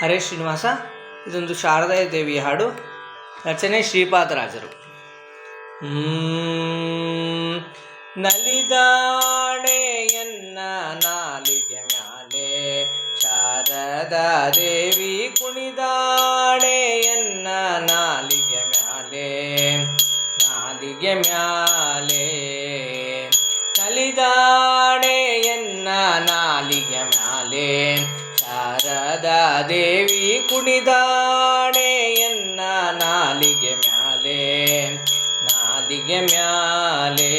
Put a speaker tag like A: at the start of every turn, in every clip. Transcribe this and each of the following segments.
A: ಹರೇ ಶ್ರೀನಿವಾಸ, ಇದೊಂದು ಶಾರದಾಯ ದೇವಿಯ ಹಾಡು, ರಚನೆ ಶ್ರೀಪಾದರಾಜರು ನಲಿದಾಣೆಯನ್ನ ನಾಲಿಗೆ ಮ್ಯಾಲೆ, ಶಾರದಾ ದೇವಿ ಕುಣಿದಾಡೆಯನ್ನ ನಾಲಿಗೆ ಮ್ಯಾಲೆ ನಾಲಿಗೆ ಮ್ಯಾಲೆ. ನಲಿದಾಡೆಯನ್ನ ನಾಲಿಗೆ ಮ್ಯಾಲೆ ಶಾರದಾ ದೇವಿ ಕುಣಿದಾಡೆಯನ್ನ ನಾಲಿಗೆ ಮ್ಯಾಲೆ ನಾಲಿಗೆ ಮ್ಯಾಲೆ.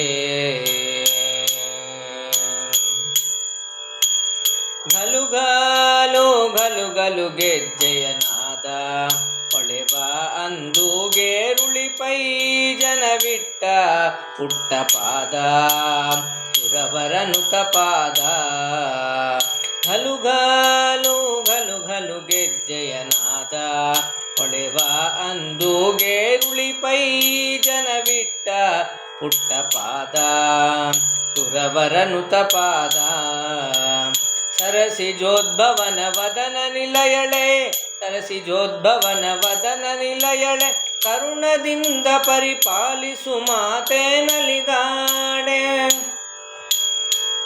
A: ಗಲುಗಲು ಗಲುಗಲು ಗಲು ಗಲು ಗೆಜ್ಜೆಯ ನಾದ, ಹೊಳೆವ ಅಂದು ಗೇರುಳಿಪೈ ಜನವಿಟ್ಟ ಪುಟ್ಟ ಪಾದ ಸುರವರನುತ ಪಾದ ಗಲು ಗಲು ನಾದ ಹೊಳೆವ ಅಂದು ಗೇರುಳಿಪೈ ಜನವಿಟ್ಟ ಪುಟ್ಟ ಪಾದ ಸುರವರನುತ ಪಾದ ಸರಸಿ ಜೋದ್ಭವನ ವದನ ನಿಲಯಳೆ, ಸರಸಿ ಜೋದ್ಭವನ ವದನ ನಿಲಯಳೆ, ಕರುಣದಿಂದ ಪರಿಪಾಲಿಸು ಮಾತೆ ನಲಿದಾಡೆ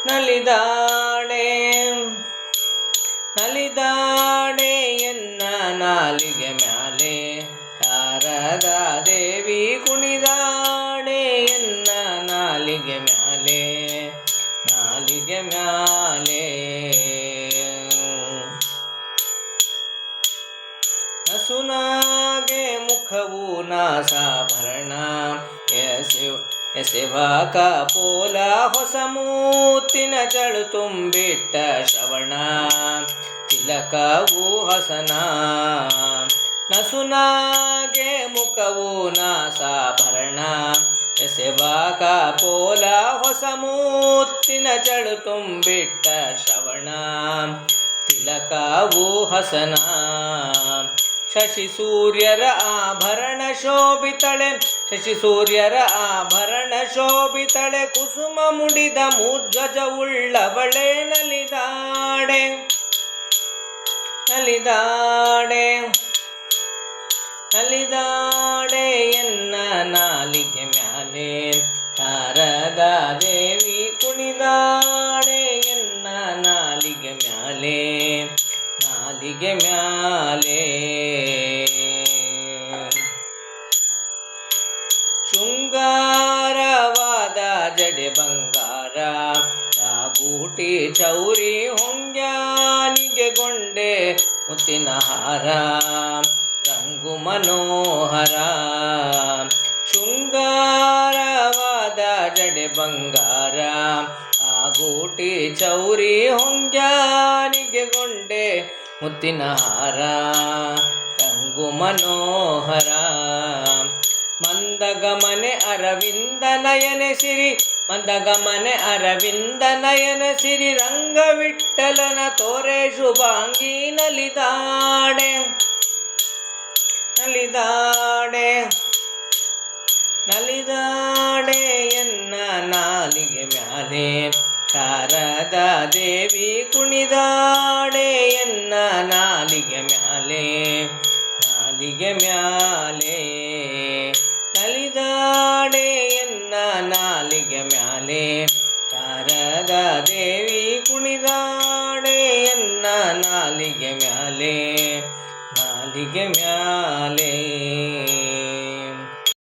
A: ನಲಿದಾಡೆ ನಾಲಿಗೆ ಮ್ಯಾಲೆ ಶಾರದಾ ದೇವಿ ಕುಣಿದಾಡೆ ಎನ್ನ ನಾಲಿಗೆ ಮ್ಯಾಲೆ ನಾಲಿಗೆ ಮ್ಯಾಲೆ. ನಸುನಾಗೆ ಮುಖವು ನಾಸಾಭರಣ ಎಸೆವ ಎಸೆವಾಕ ಪೋಲ ಹೊಸ ಮೂತಿನ ಚಳು ತುಂಬಿಟ್ಟ ಶ್ರವಣ. ತಿಲಕವು ಹಸನ. ನಸುನಾಗೆ ಮುಖವು ನಾಸಾಭರಣ. ಎಸೆವಾಕ ಪೋಲ ಹೊಸ ಮೂತ್ತಿನ ಚಳು ತುಂಬಿಟ್ಟ ಶ್ರವಣ. ತಿಲಕವು ಹಸನ. ಶಶಿ ಸೂರ್ಯರ ಆಭರಣ ಶೋಭಿತಳೆ. ಶಶಿ ಸೂರ್ಯರ ಆಭರಣ ಶೋಭಿತಳೆ. ಕುಸುಮ ಮುಡಿದ ಮೂರ್ಧ್ವಜ ಉಳ್ಳವಳೆ ನಲಿದಾಡೆ ನಲಿದಾಡೆ ಅಲಿದಾಡೆ ಎನ್ನ ನಾಲಿಗೆ ಮ್ಯಾಲೆ. ಶಾರದಾ ದೇವಿ ಕುಣಿದಾಡೆ ಎನ್ನ ನಾಲಿಗೆ ಮ್ಯಾಲೆ. ನಾಲಿಗೆ ಮ್ಯಾಲೆ. ಶೃಂಗಾರವಾದ ಜಡೆ ಬಂಗಾರ. ಗೂಟಿ ಚೌರಿ ಹೊಂಗ್ಯಾನಿಗೆ ಗೊಂಡೆ ಮುತ್ತಿನ ಹಾರ, ರಂಗು ಮನೋಹರ, ಶೃಂಗಾರವಾದ ಜಡೆ ಬಂಗಾರ. ಗೂಟಿ ಚೌರಿ ಹೊಂಗ್ಯಾನಿಗೆ ಗೊಂಡೆ ಮುತ್ತಿನ ಹಾರ, ರಂಗು ಮನೋಹರ. ಮಂದಗಮನೆ ಅರವಿಂದ ನಯನೆ ಸಿರಿ ಮಂದಗಮನೆ ಅರವಿಂದ ನಯನ ಸಿರಿ ರಂಗವಿಠಲನ ತೋರೆ ಶುಭಾಂಗಿ ನಲಿದಾಡೆ ನಲಿದಾಡೆ ನಲಿದಾಡೆ ಎನ್ನ ನಾಲಿಗೆ ಮ್ಯಾಲೆ ಶಾರದಾ ದೇವಿ ಕುಣಿದಾಡೆ ಎನ್ನ ನಾಲಿಗೆ ಮ್ಯಾಲೆ ನಾಲಿಗೆ ಮ್ಯಾಲೆ ಎನ್ನ ನಾಲಿಗೆ ಮ್ಯಾಲೆ ನಾಲಿಗೆ ಮ್ಯಾಲೆ